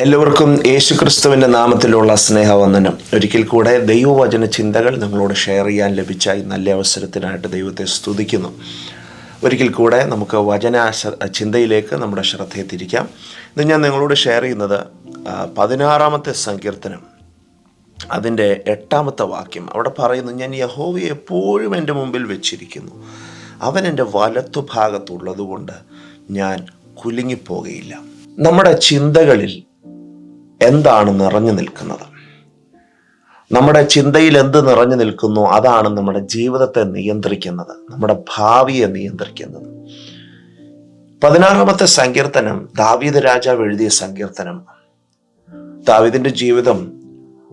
എല്ലാവർക്കും യേശുക്രിസ്തുവിന്റെ നാമത്തിലുള്ള സ്നേഹവന്ദനം. ഒരിക്കൽ കൂടെ ദൈവവചന ചിന്തകൾ നിങ്ങളോട് ഷെയർ ചെയ്യാൻ ലഭിച്ച ഈ നല്ല അവസരത്തിനായിട്ട് ദൈവത്തെ സ്തുതിക്കുന്നു. ഒരിക്കൽ കൂടെ നമുക്ക് വചന ചിന്തയിലേക്ക് നമ്മുടെ ശ്രദ്ധയെ തിരിക്കാം ഇന്ന് ഞാൻ നിങ്ങളോട് ഷെയർ ചെയ്യുന്നത് പതിനാറാമത്തെ സങ്കീർത്തനം അതിന്റെ എട്ടാമത്തെ വാക്യം. അവിടെ പറയുന്നു ഞാൻ യഹോവയെ എപ്പോഴും എന്റെ മുമ്പിൽ വെച്ചിരിക്കുന്നു. അവൻ എന്റെ വലത്തുഭാഗത്തുള്ളതുകൊണ്ട് ഞാൻ കുലുങ്ങിപ്പോകയില്ല. നമ്മുടെ ചിന്തകളിൽ എന്താണ് നിറഞ്ഞു നിൽക്കുന്നത്? നമ്മുടെ ചിന്തയിൽ എന്ത് നിറഞ്ഞു നിൽക്കുന്നു? അതാണ് നമ്മുടെ ജീവിതത്തെ നിയന്ത്രിക്കുന്നത് നമ്മുടെ ഭാവിയെ നിയന്ത്രിക്കുന്നത്. പതിനാറാമത്തെ സങ്കീർത്തനം ദാവീദ് രാജാവ് എഴുതിയ സങ്കീർത്തനം. ദാവീദിന്റെ ജീവിതം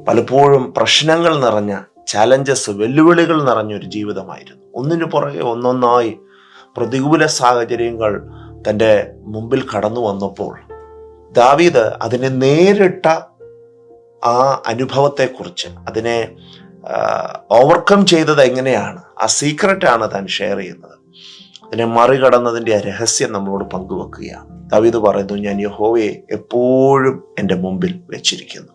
പലപ്പോഴും പ്രശ്നങ്ങൾ നിറഞ്ഞ ചലഞ്ചസ് വെല്ലുവിളികൾ നിറഞ്ഞ ഒരു ജീവിതമായിരുന്നു. ഒന്നിനു പുറകെ ഒന്നൊന്നായി പ്രതികൂല സാഹചര്യങ്ങൾ തന്റെ മുമ്പിൽ കടന്നു വന്നപ്പോൾ ദാവീദ് അതിനെ നേരിട്ട ആ അനുഭവത്തെക്കുറിച്ച് അതിനെ ഓവർകം ചെയ്തത് എങ്ങനെയാണ്? ആ സീക്രട്ടാണ് താൻ ഷെയർ ചെയ്യുന്നത്. അതിനെ മറികടന്നതിന്റെ രഹസ്യം നമ്മളോട് പങ്കുവെക്കുകയാണ്. ദാവീദ് പറയുന്നു ഞാൻ യഹോവയെ എപ്പോഴും എന്റെ മുമ്പിൽ വെച്ചിരിക്കുന്നു.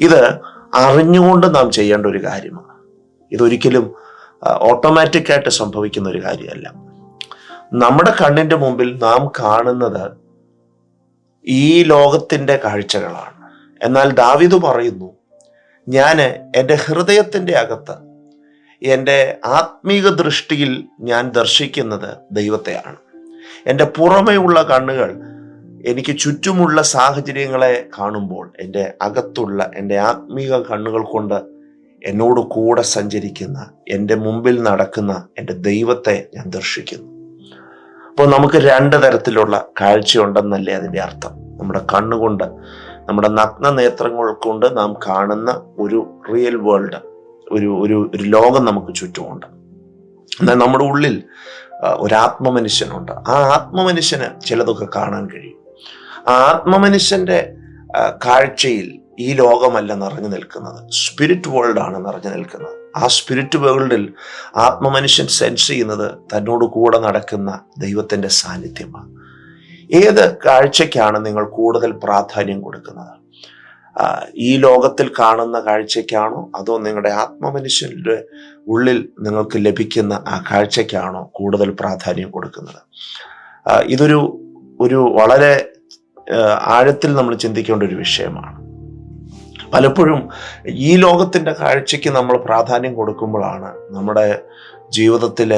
ഇത് അറിഞ്ഞുകൊണ്ട് നാം ചെയ്യേണ്ട ഒരു കാര്യമാണ്. ഇതൊരിക്കലും ഓട്ടോമാറ്റിക് ആയിട്ട് സംഭവിക്കുന്ന ഒരു കാര്യമല്ല. നമ്മുടെ കണ്ണിന്റെ മുമ്പിൽ നാം കാണുന്നത് ഈ ലോകത്തിന്റെ കാഴ്ചകളാണ്. എന്നാൽ ദാവിദ് പറയുന്നു ഞാൻ എന്റെ ഹൃദയത്തിന്റെ അകത്ത് എന്റെ ആത്മീക ദൃഷ്ടിയിൽ ഞാൻ ദർശിക്കുന്നത് ദൈവത്തെയാണ്. എന്റെ പുറമെയുള്ള കണ്ണുകൾ എനിക്ക് ചുറ്റുമുള്ള സാഹചര്യങ്ങളെ കാണുമ്പോൾ എന്റെ അകത്തുള്ള എന്റെ ആത്മീക കണ്ണുകൾ കൊണ്ട് എന്നോട് കൂടെ സഞ്ചരിക്കുന്ന എന്റെ മുമ്പിൽ നടക്കുന്ന എന്റെ ദൈവത്തെ ഞാൻ ദർശിക്കുന്നു. അപ്പോൾ നമുക്ക് രണ്ട് തരത്തിലുള്ള കാഴ്ചയുണ്ടെന്നല്ലേ അതിന്റെ അർത്ഥം. നമ്മുടെ കണ്ണുകൊണ്ട് നമ്മുടെ നഗ്ന നേത്രങ്ങൾ കൊണ്ട് നാം കാണുന്ന ഒരു റിയൽ വേൾഡ് ഒരു ഒരു ഒരു ലോകം നമുക്ക് ചുറ്റുമുണ്ട്. എന്നാൽ നമ്മുടെ ഉള്ളിൽ ആ, ഒരു ആത്മമനുഷ്യനുണ്ട് ആ ആത്മമനുഷ്യന് ചിലതൊക്കെ കാണാൻ കഴിയും. ആ ആത്മമനുഷ്യന്റെ കാഴ്ചയിൽ ഈ ലോകമല്ല നിറഞ്ഞു നിൽക്കുന്നത്. സ്പിരിറ്റ് വേൾഡ് ആണ് നിറഞ്ഞു നിൽക്കുന്നത്. ആ സ്പിരിറ്റ് വേൾഡിൽ ആത്മമനുഷ്യൻ സെൻസ് ചെയ്യുന്നത് തന്നോട് കൂടെ നടക്കുന്ന ദൈവത്തിന്റെ സാന്നിധ്യമാണ്. ഏത് കാഴ്ചയ്ക്കാണ് നിങ്ങൾ കൂടുതൽ പ്രാധാന്യം കൊടുക്കുന്നത്? ഈ ലോകത്തിൽ കാണുന്ന കാഴ്ചയ്ക്കാണോ? അതോ നിങ്ങളുടെ ആത്മമനുഷ്യന്റെ ഉള്ളിൽ നിങ്ങൾക്ക് ലഭിക്കുന്ന ആ കാഴ്ചയ്ക്കാണോ കൂടുതൽ പ്രാധാന്യം കൊടുക്കുന്നത്? ഇതൊരു ഒരു വളരെ ആഴത്തിൽ നമ്മൾ ചിന്തിക്കേണ്ട ഒരു വിഷയമാണ്. പലപ്പോഴും ഈ ലോകത്തിന്റെ കാഴ്ചയ്ക്ക് നമ്മൾ പ്രാധാന്യം കൊടുക്കുമ്പോഴാണ് നമ്മുടെ ജീവിതത്തിൽ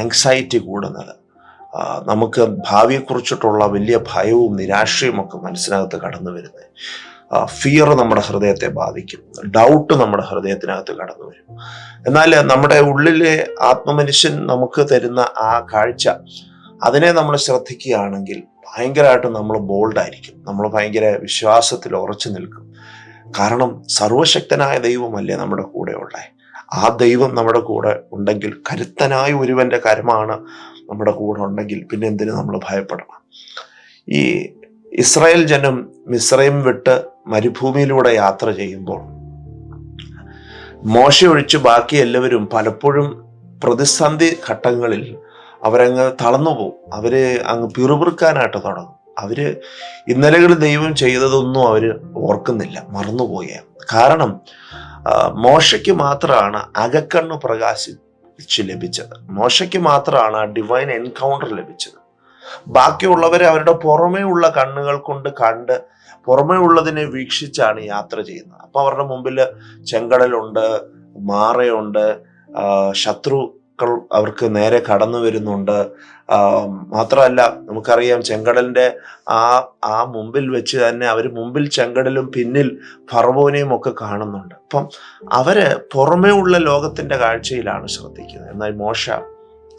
ആങ്സൈറ്റി കൂടുന്നത്. നമുക്ക് ഭാവിയെക്കുറിച്ചിട്ടുള്ള വലിയ ഭയവും നിരാശയും ഒക്കെ മനസ്സിനകത്ത് കടന്നു വരുന്നത്. ഫിയർ നമ്മുടെ ഹൃദയത്തെ ബാധിക്കും. ഡൗട്ട് നമ്മുടെ ഹൃദയത്തിനകത്ത് കടന്നു വരും. എന്നാൽ നമ്മുടെ ഉള്ളിലെ ആത്മമനുഷ്യൻ നമുക്ക് തരുന്ന ആ കാഴ്ച അതിനെ നമ്മൾ ശ്രദ്ധിക്കുകയാണെങ്കിൽ ഭയങ്കരമായിട്ട് നമ്മൾ ബോൾഡായിരിക്കും നമ്മൾ ഭയങ്കര വിശ്വാസത്തിൽ ഉറച്ചു നിൽക്കും. കാരണം സർവശക്തനായ ദൈവമല്ലേ നമ്മുടെ കൂടെ ഉള്ളത് ആ ദൈവം നമ്മുടെ കൂടെ ഉണ്ടെങ്കിൽ കരുത്തനായ ഒരുവന്റെ കരമാണ് നമ്മുടെ കൂടെ ഉണ്ടെങ്കിൽ പിന്നെ എന്തിനു നമ്മൾ ഭയപ്പെടണം? ഈ ഇസ്രായേൽ ജനം മിസ്രൈം വിട്ട് മരുഭൂമിയിലൂടെ യാത്ര ചെയ്യുമ്പോൾ മോശ ഒഴിച്ച് ബാക്കി എല്ലാവരും പലപ്പോഴും പ്രതിസന്ധി ഘട്ടങ്ങളിൽ അവരങ്ങ് തളർന്നു പോകും അവർ അങ്ങ് പിറുപിറുക്കാനായിട്ട് തുടങ്ങും. അവർ ഇന്നലകളിൽ ദൈവം ചെയ്തതൊന്നും അവർ ഓർക്കുന്നില്ല മറന്നുപോയ കാരണം മോശയ്ക്ക് മാത്രമാണ് അകക്കണ്ണ് പ്രകാശിച്ച് ലഭിച്ചത്. മോശയ്ക്ക് മാത്രമാണ് ഡിവൈൻ എൻകൗണ്ടർ ലഭിച്ചത്. ബാക്കിയുള്ളവരെ അവരുടെ പുറമേ ഉള്ള കണ്ണുകൾ കൊണ്ട് കണ്ട് പുറമേ ഉള്ളതിനെ വീക്ഷിച്ചാണ് യാത്ര ചെയ്യുന്നത്. അപ്പൊ അവരുടെ മുമ്പിൽ ചെങ്കടലുണ്ട് മാറയുണ്ട് ആ, അവർക്ക് നേരെ കടന്നു വരുന്നുണ്ട്. മാത്രമല്ല നമുക്കറിയാം ചെങ്കടലിന്റെ ആ ആ മുമ്പിൽ വെച്ച് തന്നെ അവർ മുമ്പിൽ ചെങ്കടലും പിന്നിൽ ഫറവോനെയും ഒക്കെ കാണുന്നുണ്ട്. അപ്പം അവർ പുറമേ ഉള്ള ലോകത്തിന്റെ കാഴ്ചയിലാണ് ശ്രദ്ധിക്കുന്നത്. എന്നാൽ മോശ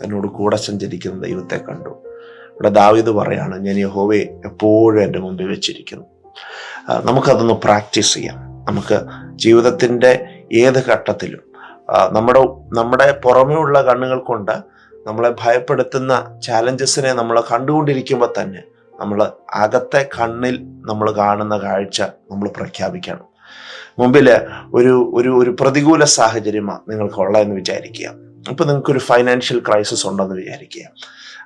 തന്നോട് കൂടെ സഞ്ചരിക്കുന്ന ദൈവത്തെ കണ്ടു. ഇവിടെ ദാവീദ് പറയാണ് ഞാൻ യഹോവയെ എപ്പോഴും എന്റെ മുമ്പിൽ വെച്ചിരിക്കുന്നു. നമുക്കതൊന്ന് പ്രാക്ടീസ് ചെയ്യാം. നമുക്ക് ജീവിതത്തിന്റെ ഏത് ഘട്ടത്തിലും നമ്മുടെ നമ്മുടെ പുറമേ ഉള്ള കണ്ണുകൾ കൊണ്ട് നമ്മളെ ഭയപ്പെടുത്തുന്ന ചാലഞ്ചസിനെ നമ്മൾ കണ്ടുകൊണ്ടിരിക്കുമ്പോൾ തന്നെ നമ്മൾ അകത്തെ കണ്ണിൽ നമ്മൾ കാണുന്ന കാഴ്ച നമ്മൾ പ്രഖ്യാപിക്കണം. മുമ്പിൽ ഒരു ഒരു ഒരു പ്രതികൂല സാഹചര്യമാണ് നിങ്ങൾക്കുള്ളതെന്ന് വിചാരിക്കുക. അപ്പോൾ നിങ്ങൾക്കൊരു ഫൈനാൻഷ്യൽ ക്രൈസിസ് ഉണ്ടെന്ന് വിചാരിക്കുക.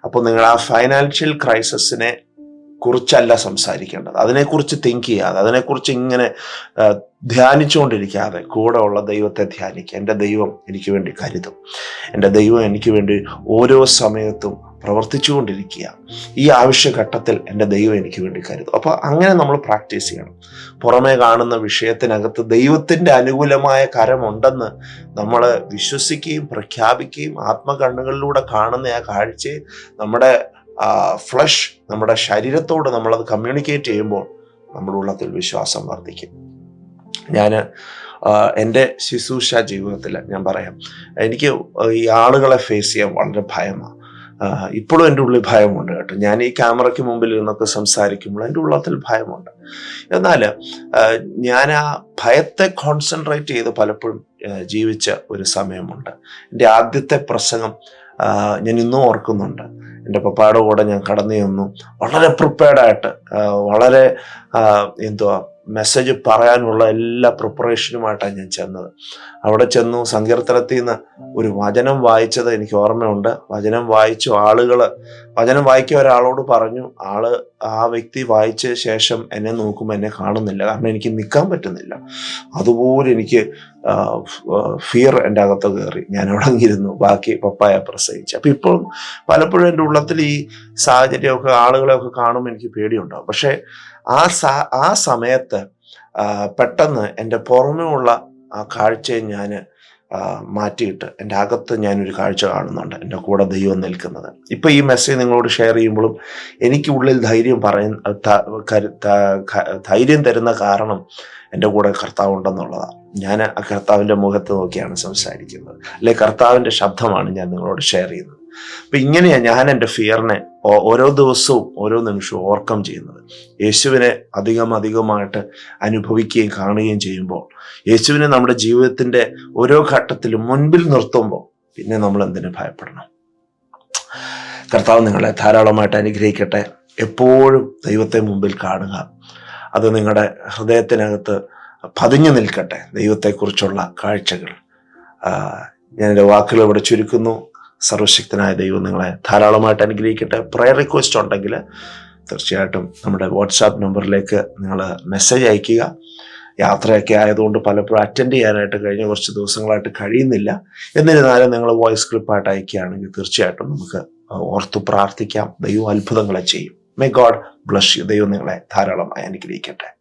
അപ്പോൾ നിങ്ങൾ ആ ഫൈനാൻഷ്യൽ ക്രൈസിസിനെ കുറിച്ചല്ല സംസാരിക്കേണ്ടത്. അതിനെക്കുറിച്ച് തിങ്ക് ചെയ്യാതെ അതിനെക്കുറിച്ച് ഇങ്ങനെ ധ്യാനിച്ചുകൊണ്ടിരിക്കാതെ കൂടെ ഉള്ള ദൈവത്തെ ധ്യാനിക്കുക. എന്റെ ദൈവം എനിക്ക് വേണ്ടി കരുതും. എന്റെ ദൈവം എനിക്ക് വേണ്ടി ഓരോ സമയത്തും പ്രവർത്തിച്ചുകൊണ്ടിരിക്കുക. ഈ ആവശ്യഘട്ടത്തിൽ എന്റെ ദൈവം എനിക്ക് വേണ്ടി കരുതും. അപ്പോൾ അങ്ങനെ നമ്മൾ പ്രാക്ടീസ് ചെയ്യണം. പുറമേ കാണുന്ന വിഷയത്തിനകത്ത് ദൈവത്തിന്റെ അനുകൂലമായ കരമുണ്ടെന്ന് നമ്മൾ വിശ്വസിക്കുകയും പ്രഖ്യാപിക്കുകയും ആത്മകണ്ണുകളിലൂടെ കാണുന്ന ആ കാഴ്ചയെ നമ്മുടെ ഫ്ലഷ് നമ്മുടെ ശരീരത്തോട് നമ്മളത് കമ്മ്യൂണിക്കേറ്റ് ചെയ്യുമ്പോൾ നമ്മുടെ ഉള്ളത്തിൽ വിശ്വാസം വർദ്ധിക്കും. ഞാൻ എന്റെ ശുശ്രൂഷ ജീവിതത്തിൽ ഞാൻ പറയാം. എനിക്ക് ഈ ആളുകളെ ഫേസ് ചെയ്യാൻ വളരെ ഭയമാണ്. ഇപ്പോഴും എന്റെ ഉള്ളിൽ ഭയമുണ്ട് കേട്ടോ. ഞാൻ ഈ ക്യാമറയ്ക്ക് മുമ്പിൽ ഇരുന്നൊക്കെ സംസാരിക്കുമ്പോൾ എന്റെ ഉള്ളത്തിൽ ഭയമുണ്ട്. എന്നാൽ ഞാൻ ആ ഭയത്തെ കോൺസെൻട്രേറ്റ് ചെയ്ത് പലപ്പോഴും ജീവിച്ച ഒരു സമയമുണ്ട്. എന്റെ ആദ്യത്തെ പ്രസംഗം ഞാൻ ഇന്നും ഓർക്കുന്നുണ്ട്. എന്റെ പപ്പായുടെ കൂടെ ഞാൻ കടന്നു ചെന്നു. വളരെ പ്രിപ്പയർഡായിട്ട് വളരെ എന്തുവാ മെസ്സേജ് പറയാനുള്ള എല്ലാ പ്രിപ്പറേഷനുമായിട്ടാണ് ഞാൻ ചെന്നത്. അവിടെ ചെന്നു സങ്കീർത്തനത്തിൽ നിന്ന് ഒരു വചനം വായിച്ചത് എനിക്ക് ഓർമ്മയുണ്ട്. വചനം വായിച്ചു ആളുകൾ വചനം വായിക്കുക ഒരാളോട് പറഞ്ഞു ആൾ ആ വ്യക്തി വായിച്ച ശേഷം എന്നെ നോക്കുമ്പോൾ എന്നെ കാണുന്നില്ല. കാരണം എനിക്ക് നിൽക്കാൻ പറ്റുന്നില്ല. അതുപോലെ എനിക്ക് ഫിയർ എന്റെ അകത്ത് കയറി. ഞാൻ അവിടെ ഇരുന്നു ബാക്കി പപ്പായ പ്രസവിച്ചു അപ്പം ഇപ്പോഴും പലപ്പോഴും എന്റെ ഉള്ളത്തിൽ ഈ സാഹചര്യമൊക്കെ ആളുകളെയൊക്കെ കാണുമ്പോൾ എനിക്ക് പേടിയുണ്ടാവും. പക്ഷേ ആ ആ സമയത്ത് പെട്ടെന്ന് എന്റെ പുറമേ ഉള്ള ആ കാഴ്ചയെ ഞാൻ മാറ്റിയിട്ട് എന്റെ അകത്ത് ഞാനൊരു കാഴ്ച കാണുന്നുണ്ട്. എന്റെ കൂടെ ദൈവം നിൽക്കുന്നത്. ഇപ്പം ഈ മെസ്സേജ് നിങ്ങളോട് ഷെയർ ചെയ്യുമ്പോഴും എനിക്ക് ഉള്ളിൽ ധൈര്യം പറയുന്ന ധൈര്യം തരുന്ന കാരണം എന്റെ കൂടെ കർത്താവ് ഉണ്ടെന്നുള്ളതാണ്. ഞാൻ ആ കർത്താവിന്റെ മുഖത്ത് നോക്കിയാണ് സംസാരിക്കുന്നത്. അല്ലെ കർത്താവിന്റെ ശബ്ദമാണ് ഞാൻ നിങ്ങളോട് ഷെയർ ചെയ്യുന്നത്. അപ്പം ഇങ്ങനെയാണ് ഞാൻ എന്റെ ഫിയറിനെ ഓരോ ദിവസവും ഓരോ നിമിഷവും ഓവർകം ചെയ്യുന്നത്. യേശുവിനെ അധികം അധികമായിട്ട് അനുഭവിക്കുകയും കാണുകയും ചെയ്യുമ്പോൾ യേശുവിനെ നമ്മുടെ ജീവിതത്തിന്റെ ഓരോ ഘട്ടത്തിലും മുൻപിൽ നിർത്തുമ്പോൾ പിന്നെ നമ്മൾ എന്തിനു ഭയപ്പെടണം? കർത്താവ് നിങ്ങളെ ധാരാളമായിട്ട് അനുഗ്രഹിക്കട്ടെ. എപ്പോഴും ദൈവത്തെ മുമ്പിൽ കാണുക. അത് നിങ്ങളുടെ ഹൃദയത്തിനകത്ത് പതിഞ്ഞു നിൽക്കട്ടെ ദൈവത്തെക്കുറിച്ചുള്ള കാഴ്ചകൾ. ഞാൻ എന്റെ വാക്കുകൾ ഇവിടെ ചുരുക്കുന്നു. സർവശക്തനായ ദൈവം നിങ്ങളെ ധാരാളമായിട്ട് അനുഗ്രഹിക്കട്ടെ. പ്രയർ റിക്വസ്റ്റ് ഉണ്ടെങ്കിൽ തീർച്ചയായിട്ടും നമ്മുടെ വാട്സാപ്പ് നമ്പറിലേക്ക് നിങ്ങൾ മെസ്സേജ് അയയ്ക്കുക. യാത്രയൊക്കെ ആയതുകൊണ്ട് പലപ്പോഴും അറ്റൻഡ് ചെയ്യാനായിട്ട് കഴിഞ്ഞ കുറച്ച് ദിവസങ്ങളായിട്ട് കഴിയുന്നില്ല. എന്നിരുന്നാലും നിങ്ങൾ വോയിസ് ക്ലിപ്പായിട്ട് അയക്കുകയാണെങ്കിൽ തീർച്ചയായിട്ടും നമുക്ക് ഓർത്തു പ്രാർത്ഥിക്കാം. ദൈവം അത്ഭുതങ്ങളെ ചെയ്യും. മേ ഗോഡ് ബ്ലസ് യു ദൈവം നിങ്ങളെ ധാരാളമായി അനുഗ്രഹിക്കട്ടെ.